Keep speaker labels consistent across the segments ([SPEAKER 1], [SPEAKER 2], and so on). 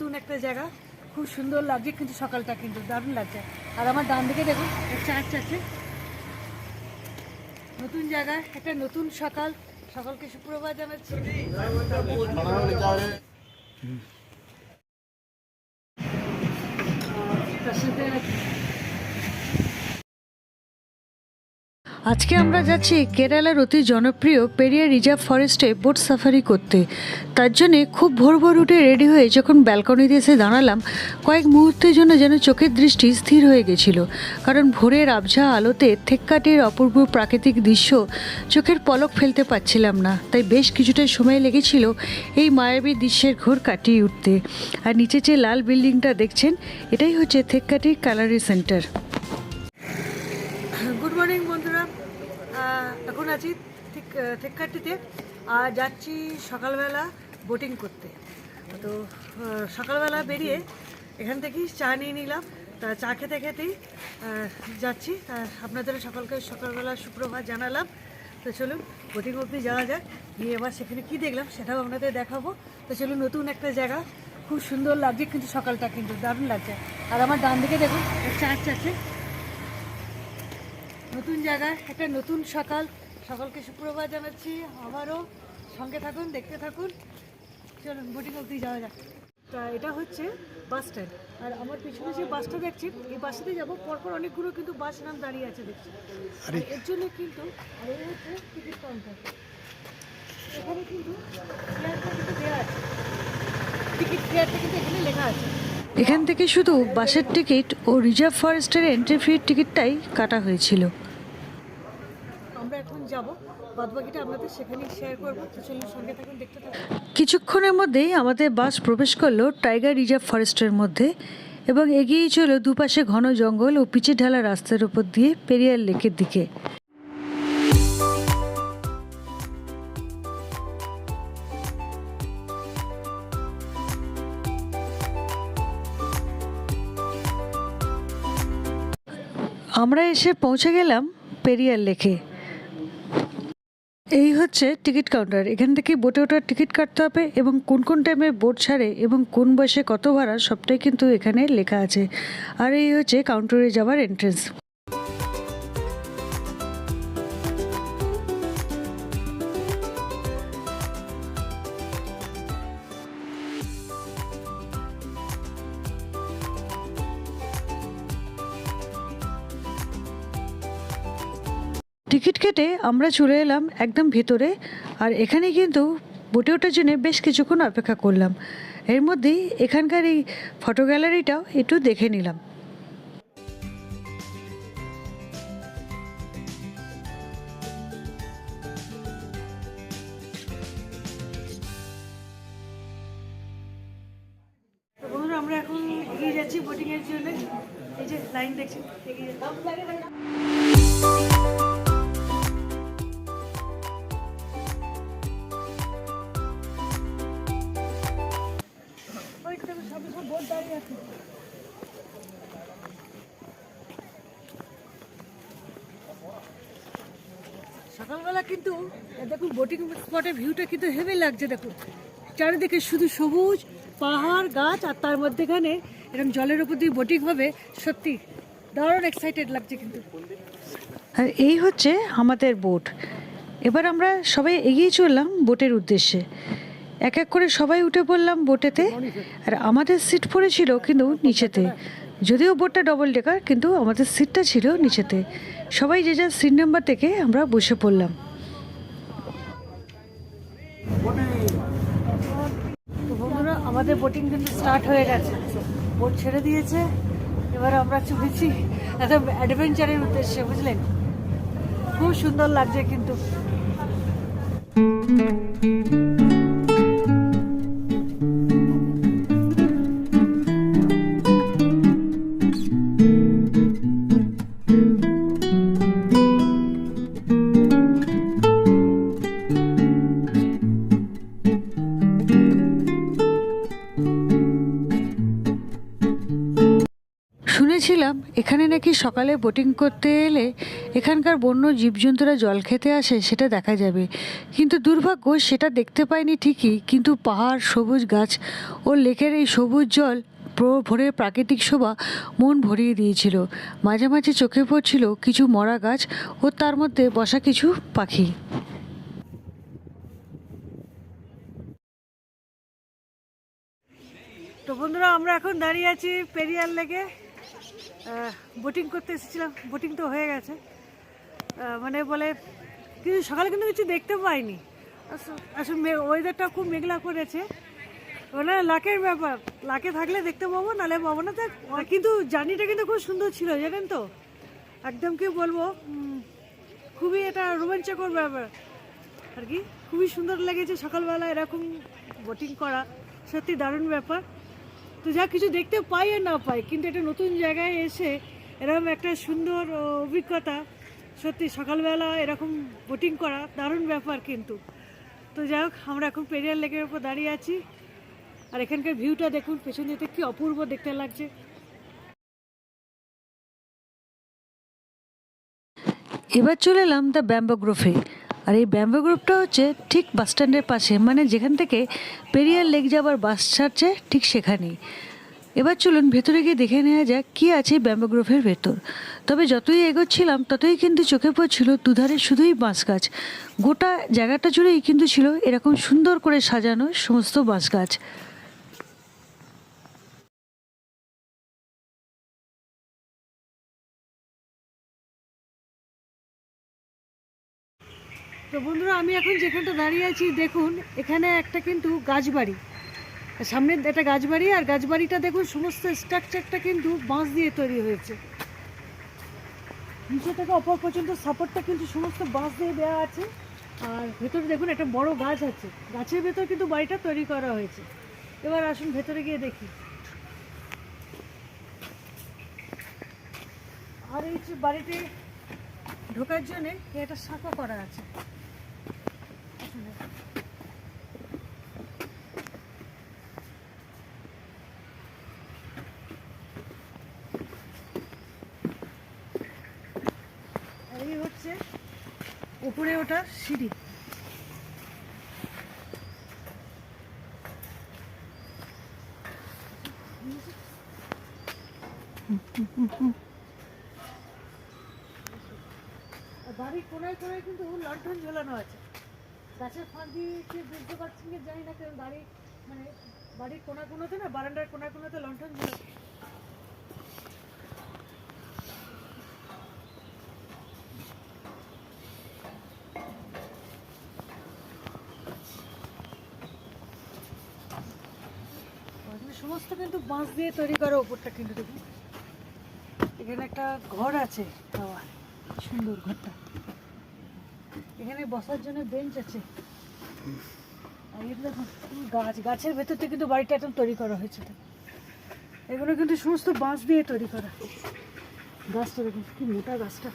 [SPEAKER 1] নতুন একটা জায়গা। খুব সুন্দর লাগছে কিন্তু সকালটা কিন্তু দারুণ লাগছে। আর আমার ডান দিকে দেখুন চার্চ আছে। নতুন জায়গা একটা নতুন সকাল। সকালকে সুপ্রভাত জানাচ্ছি। তার সাথে আজকে আমরা যাচ্ছি কেরালার অতি জনপ্রিয় পেরিয়া রিজার্ভ ফরেস্টে বোট সাফারি করতে। তার জন্যে খুব ভোর ভোর উঠে রেডি হয়ে যখন ব্যালকনিতে এসে দাঁড়ালাম, কয়েক মুহূর্তের জন্য যেন চোখের দৃষ্টি স্থির হয়ে গেছিল। কারণ ভোরের আবঝা আলোতে থেক্কাটির অপূর্ব প্রাকৃতিক দৃশ্য চোখের পলক ফেলতে পারছিলাম না। তাই বেশ কিছুটা সময় লেগেছিল এই মায়াবী দৃশ্যের ঘোর কাটিয়ে উঠতে। আর নিচে যে লাল বিল্ডিংটা দেখছেন, এটাই হচ্ছে থেক্কাটির কালারি সেন্টার গুড মর্নিং বন্ধুরা আহ, এখন আছি থেক্কাটিতে আর যাচ্ছি সকালবেলা বোটিং করতে। তো সকালবেলা বেরিয়ে এখান থেকেই চা নিয়ে নিলাম। তা চা খেতে খেতেই যাচ্ছি। তা আপনাদের সকালকে সকালবেলা সুপ্রভাত জানালাম। তো চলুন বোটিং অবধি যাওয়া যাক। গিয়ে এবার সেখানে কী দেখলাম সেটাও আপনাদের দেখাবো। তো চলুন, নতুন একটা জায়গা। খুব সুন্দর লাগছে কিন্তু সকালটা কিন্তু, দারুণ লাগছে। আর আমার ডান দিকে দেখুন চার্চ আছে। নতুন জায়গায় একটা নতুন সকাল। সকালকে সুপ্রভাত জানাচ্ছি। আবারও সঙ্গে থাকুন দেখতে থাকুন। চলুন বোটিং অব্দি যাওয়া যাক। তা এটা হচ্ছে বাস স্ট্যান্ড আর আমার পিছনে যে বাসটা দেখছেন এই বাসটাতে যাব। পরপর অনেকগুলো কিন্তু বাস নাম দাঁড়িয়ে আছে দেখছি। আর। এর জন্য কিন্তু আর এই হচ্ছে টিকিট কাউন্টার এখানে কিন্তু দেওয়া আছে। টিকিট ফেয়ারটা কিন্তু এখানে লেখা আছে। এখান থেকে শুধু বাসের টিকিট ও রিজার্ভ ফরেস্টের এন্ট্রি ফির টিকিটটাই কাটা হয়েছিল। এখন যাব। বাদবাকিটা আপনাদের সেখানেই শেয়ার সঙ্গে থাকুন, দেখতে থাকুন। কিছুক্ষণের মধ্যেই আমাদের বাস প্রবেশ করল টাইগার রিজার্ভ ফরেস্টের মধ্যে এবং এগিয়েই চলো দুপাশে ঘন জঙ্গল ও পিচের ঢালা রাস্তার উপর দিয়ে পেরিয়ার লেকের দিকে। আমরা এসে পৌঁছে গেলাম পেরিয়ার লেকে। এই হচ্ছে টিকিট কাউন্টার। এখান থেকে বোটে ওঠার টিকিট কাটতে হবে এবং কোন কোন টাইমে বোট ছাড়ে এবং কোন বয়সে কত ভাড়া সবটাই কিন্তু এখানে লেখা আছে। আর এই হচ্ছে কাউন্টারে যাওয়ার এন্ট্রেন্স টিকিট কেটে আমরা চলে এলাম একদম ভেতরে, আর এখানে কিন্তু বোটে ওঠার জন্য বেশ কিছুক্ষণ অপেক্ষা করলাম। এর মধ্যেই এখানকার এই ফটো গ্যালারিটাও একটু দেখে নিলাম। আমরা এখন এগিয়ে যাচ্ছি জন্য। এই যে লাইন দেখছেন, এগিয়ে যাচ্ছি। সকালবেলা কিন্তু দেখুন বোটিং স্পটের ভিউটা কিন্তু হেভি লাগছে, দেখুন। চারিদিকে শুধু সবুজ, পাহাড়, গাছ, আর তার মধ্যেখানে এরকম জলের উপর দিয়ে বোটিং হবে। সত্যি, দারুণ এক্সাইটেড লাগছে কিন্তু। আর এই হচ্ছে আমাদের বোট এবার আমরা সবাই এগিয়ে চললাম বোটের উদ্দেশ্যে। এক এক করে সবাই উঠে পড়লাম বোটেতে আর আমাদের সিট পড়েছিল কিন্তু নিচেতে। যদিও বোটটা ডবল ডেকার কিন্তু আমাদের সিটটা ছিল নিচেতে। সবাই যে যার সিট নাম্বার থেকে আমরা বসে পড়লাম। আমাদের বোটিং কিন্তু স্টার্ট হয়ে গেছে। বোট ছেড়ে দিয়েছে। এবার আমরা চলেছি একটা অ্যাডভেঞ্চারের উদ্দেশ্যে, বুঝলেন? খুব সুন্দর লাগছে কিন্তু। এখানে নাকি সকালে বোটিং করতে এলে এখানকার বন্য জীবজন্তুরা জল খেতে আসে, সেটা দেখা যাবে। কিন্তু দুর্ভাগ্য, সেটা দেখতে পাইনি ঠিকই, কিন্তু পাহাড়, সবুজ গাছ ও লেকের এই সবুজ জল ভোরের প্রাকৃতিক শোভা মন ভরিয়ে দিয়েছিল। মাঝে মাঝে চোখে পড়ছিল কিছু মরা গাছ ও তার মধ্যে বসা কিছু পাখি। তো বন্ধুরা, আমরা এখন দাঁড়িয়ে আছি পেরিয়ার লেগে বোটিং করতে এসেছিলাম। বোটিং তো হয়ে গেছে। মানে বলে, কিন্তু সকালে কিন্তু কিছু দেখতে পাইনি। আসলে ওয়েদারটা খুব মেঘলা করেছে। মানে লাকের ব্যাপার। লাকে থাকলে দেখতে পাবো নালে পাবো না। কিন্তু জার্নিটা কিন্তু খুব সুন্দর ছিল, জানেন তো? একদম কি বলব খুবই এটা রোমাঞ্চকর ব্যাপার। আর কি, খুবই সুন্দর লেগেছে সকালবেলা এরকম বোটিং করা। সত্যি দারুণ ব্যাপার। তো যা কিছু দেখতে পাই আর না পাই, কিন্তু একটা নতুন জায়গায় এসে এরকম একটা সুন্দর অভিজ্ঞতা। সত্যি, সকালবেলা এরকম বোটিং করা দারুণ ব্যাপার কিন্তু। তো যাই হোক, আমরা এখন পেরিয়ার লেকের উপর দাঁড়িয়ে আছি। আর এখানকার ভিউটা দেখুন, পেছন দিতে কি অপূর্ব দেখতে লাগছে। এবার চলে এলাম দ্য ব্যাম্বো গ্রোভে আর এই ব্যাম্বো গ্রুপটা হচ্ছে ঠিক বাস স্ট্যান্ডের পাশে মানে যেখান থেকে পেরিয়ার লেক যাবার বাস ছাড়ছে ঠিক সেখানেই। এবার চলুন ভেতরে গিয়ে দেখে নেওয়া যাক কী আছে ব্যাম্বো গ্রুপের ভেতর। তবে যতই এগোচ্ছিলাম, ততই কিন্তু চোখে পড়ছিল দুধারে শুধুই বাঁশ গাছ। গোটা জায়গাটা জুড়েই কিন্তু ছিল এরকম সুন্দর করে সাজানো সমস্ত বাঁশ গাছ। তো বন্ধুরা, আমি এখন যেখানটা দাঁড়িয়ে আছি, দেখুন, এখানে একটা কিন্তু গাছবাড়ি। সামনে একটা গাছবাড়ি, আর গাছবাড়িটা দেখুন, সমস্ত স্ট্রাকচারটা কিন্তু বাঁশ দিয়ে তৈরি হয়েছে। নিচে থেকে অপর পর্যন্ত সাপোর্টটা কিন্তু সমস্ত বাঁশ দিয়ে দেওয়া আছে। আর ভেতরে দেখুন, একটা বড় গাছ আছে। গাছের ভেতর কিন্তু বাড়িটা তৈরি করা হয়েছে। এবার আসুন ভেতরে গিয়ে দেখি। আর এই বাড়িতে ঢোকার জন্যে একটা শাঁখা করা আছে। এই হচ্ছে উপরে ওটা সিঁড়ি। বাড়ির কোনায় কোনায় কিন্তু লণ্ঠন ঝোলানো আছে। গাছের ফাঁক দিয়ে বুঝতে পারছেন কি জানি না কারণ বাড়ি মানে বাড়ির কোনা কোনোতে না, বারান্দার কোনা কোনোতে ঝোলানো এখানে সমস্ত কিন্তু বাঁশ দিয়ে তৈরি করা ওপরটা কিন্তু দেখুন। এখানে একটা ঘর আছে বাবা সুন্দর ঘরটা। এখানে বসার জন্য বেঞ্চ আছে। আর পুরো গাছ, গাছের ভেতর থেকে কিন্তু বাড়িটা একদম তৈরি করা হয়েছে এগুলো কিন্তু সমস্ত বাঁশ দিয়ে তৈরি করা। গাছটা দেখুন, কি মোটা গাছটা।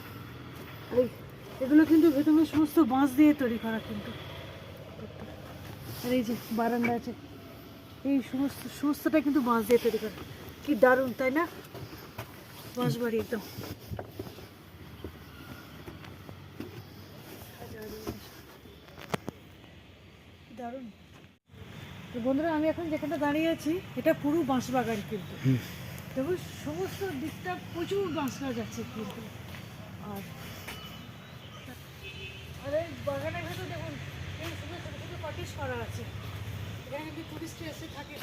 [SPEAKER 1] এগুলো কিন্তু ভেতরে সমস্ত বাঁশ দিয়ে তৈরি করা কিন্তু। আর এই যে বারান্দা আছে, এই সমস্ত সমস্তটা কিন্তু বাঁশ দিয়ে তৈরি করা। কি দারুণ, তাই না? বাঁশ বাড়ি একদম কি দারুণ। তো বন্ধুরা আমি এখন যেখানটা দাঁড়িয়ে আছি এটা পুরো বাঁশ বাগান কিন্তু দেখুন সমস্ত দিকটা প্রচুর বাঁশ গাছ আছে কিন্তু। আর আর এই বাগানের ভেতর দেখুন এই সুন্দর ছোটো ছোটো কটেজ করা আছে। এখানে কিন্তু টুরিস্ট এসে থাকে।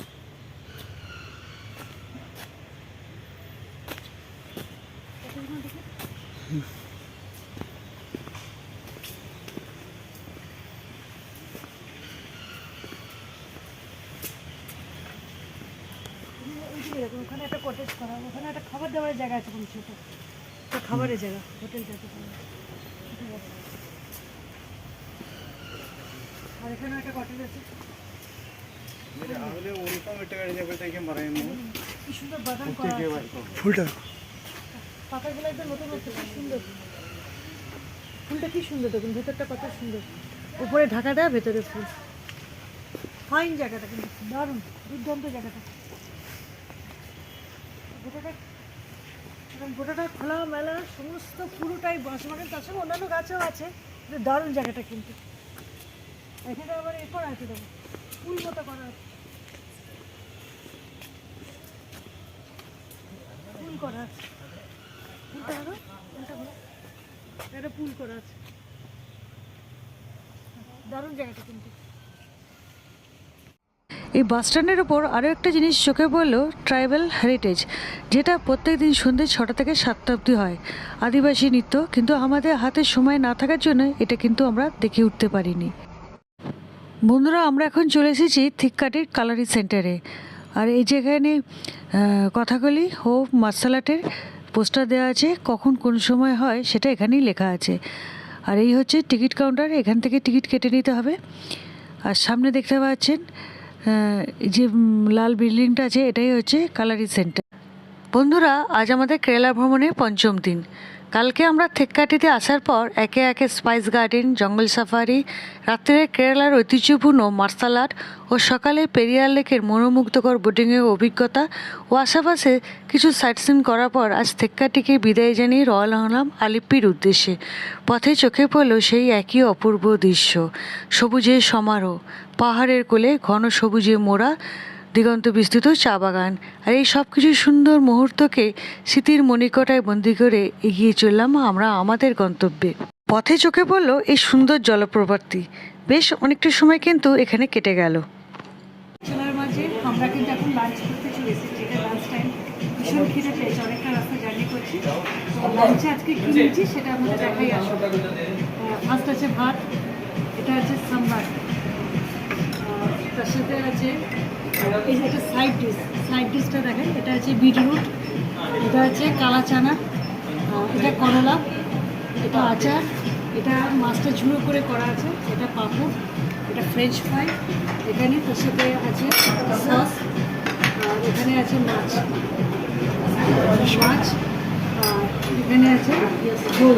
[SPEAKER 1] দেখুন। ওই যে এরকম, ওখানে একটা কটেজ করা ওখানে একটা খাবার দাবারের জায়গা আছে কোনো ছোটো খাবারের জায়গা হোটেল যাতে আর এখানে একটা কটেজ আছে। কি সুন্দর
[SPEAKER 2] ফুলটা
[SPEAKER 1] নতুন সুন্দর। ফুলটা কি সুন্দর দেখুন ভেতরটা কত সুন্দর। উপরে ঢাকাটা ভেতরে ফুল। ফাইন জায়গাটা কিন্তু দারুণ দুর্দান্ত জায়গাটা।
[SPEAKER 3] গোটাটা খোলা মেলা, সমস্ত পুরোটাই বাঁশবাগান তার সঙ্গে অন্যান্য গাছও আছে। দারুণ জায়গাটা কিন্তু। এখানে আবার এ করা আছে দেখো। ফুল মতো করা আছে। ফুল করা আছে। ফুলটা হলো ফুলটা এটা ফুল করা আছে। দারুণ জায়গাটা কিন্তু। এই বাস স্ট্যান্ডের ওপর আরও একটা জিনিস চোখে পড়ল ট্রাইবাল হেরিটেজ যেটা প্রত্যেক দিন সন্ধ্যে ছটা থেকে সাতটা অবধি হয়। আদিবাসী নৃত্য কিন্তু আমাদের হাতে সময় না থাকার জন্য এটা কিন্তু আমরা দেখে উঠতে পারিনি। বন্ধুরা আমরা এখন চলে এসেছি থিককাটির কালারি সেন্টারে আর এই যেখানে আহ, কথাকলি ও মার্শাল আর্টের পোস্টার দেওয়া আছে কখন কোন সময় হয় সেটা এখানেই লেখা আছে। আর এই হচ্ছে টিকিট কাউন্টার এখান থেকে টিকিট কেটে নিতে হবে। আর সামনে দেখতে পাচ্ছেন যে লাল বিল্ডিংটা আছে, এটাই হচ্ছে কালারি সেন্টার বন্ধুরা, আজ আমাদের কেরালা ভ্রমণের পঞ্চম দিন। কালকে আমরা থেক্কাটিতে আসার পর একে একে স্পাইস গার্ডেন, জঙ্গল সাফারি, রাত্রে কেরালার ঐতিহ্যপূর্ণ মার্শাল আর্ট ও সকালে পেরিয়ার লেকের মনোমুগ্ধকর বোটিংয়ের অভিজ্ঞতা ও আশেপাশে কিছু সাইট সিন করার পর আজ থেক্কাটিকে বিদায় জানিয়ে রওনা হলাম আলিপ্পির উদ্দেশ্যে। পথে চোখে পড়ল সেই একই অপূর্ব দৃশ্য। সবুজের সমারোহ, পাহাড়ের কোলে ঘন সবুজে মোড়া দিগন্ত বিস্তৃত চা বাগান। আর এই সব কিছু সুন্দর মুহূর্তকে স্মৃতির মণিকটায় বন্দি করে এগিয়ে চললাম আমরা আমাদের গন্তব্যে। পথে চোখে পড়ল এই সুন্দর জলপ্রপাতটি। বেশ অনেকটা সময় কিন্তু এখানে কেটে গেল। ভাত, এটা আছে সাম্বার। তার সাথে আছে এই যে এটা সাইড ডিশ সাইড ডিশটা দেখেন, এটা আছে বিটরুট এটা আছে কালা চানা এটা করলা, এটা আচার, এটা মাছটা ঝুড়ো করে করা আছে, এটা পাঁপড়, এটা ফ্রেঞ্চ ফ্রাই এখানে তার সাথে আছে সস আর এখানে আছে মাছ মাছ, আর এখানে আছে ঝোল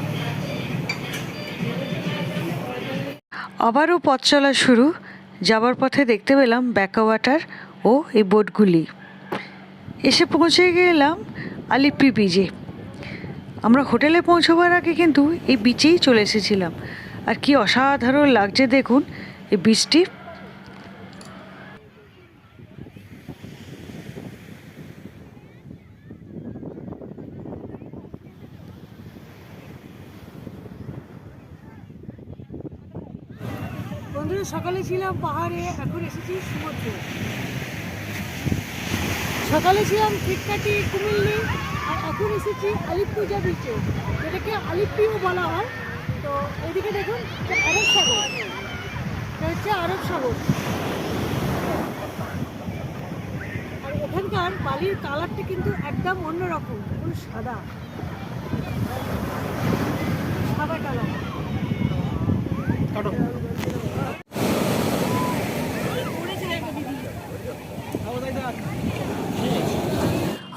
[SPEAKER 3] আবারও পথ চলা শুরু। যাবার পথে দেখতে পেলাম ব্যাকওয়াটার ও এই বোটগুলি। এসে পৌঁছে গেলাম আলিপি বিচে আমরা হোটেলে পৌঁছবার আগে কিন্তু এই বিচেই চলে এসেছিলাম। আর কি অসাধারণ লাগছে দেখুন, এই বীজটি বন্ধুরা সকালে ছিলাম পাহাড়ে, এখন এসেছি সমুদ্রে। সকালে ছিলাম ঠিকঠাকই কুমিল্লি, আর এখন এসেছি আলিপুজা বিচে যেটাকে আলিপিও বলা হয়। তো এদিকে দেখুন আরব সাগর। এটা হচ্ছে আরব সাগর। আর এখানকার বালির কালারটা কিন্তু একদম অন্যরকম পুরো সাদা। সাদা কালার।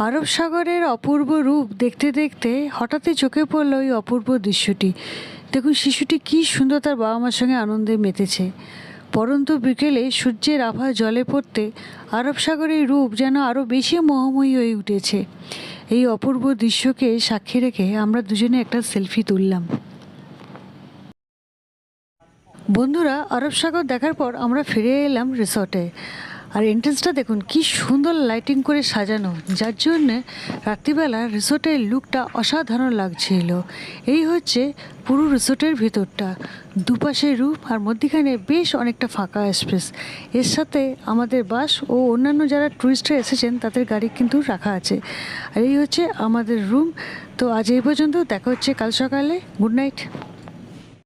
[SPEAKER 3] আরব সাগরের অপূর্ব রূপ দেখতে দেখতে হঠাৎই চোখে পড়ল ওই অপূর্ব দৃশ্যটি। দেখুন, শিশুটি কী সুন্দর তার বাবা মার সঙ্গে আনন্দে মেতেছে। পরন্ত বিকেলে সূর্যের আভা জলে পড়তে আরব সাগরের রূপ যেন আরও বেশি মোহময়ী হয়ে উঠেছে। এই অপূর্ব দৃশ্যকে সাক্ষী রেখে আমরা দুজনে একটা সেলফি তুললাম। বন্ধুরা, আরব সাগর দেখার পর আমরা ফিরে এলাম রিসর্টে। আর এন্ট্রেন্সটা দেখুন, কি সুন্দর লাইটিং করে সাজানো। যার জন্য রাত্রিবেলা রিসোর্টের লুকটা অসাধারণ লাগছিল। এই হচ্ছে পুরো রিসোর্টের ভিতরটা। দুপাশে রূপ আর মধ্যিখানে বেশ অনেকটা ফাঁকা স্পেস এর সাথে আমাদের বাস ও অন্যান্য যারা টুরিস্টরা এসেছেন, তাদের গাড়ি কিন্তু রাখা আছে। আর এই হচ্ছে আমাদের রুম তো আজ এই পর্যন্ত, দেখা হচ্ছে কাল সকালে। Good night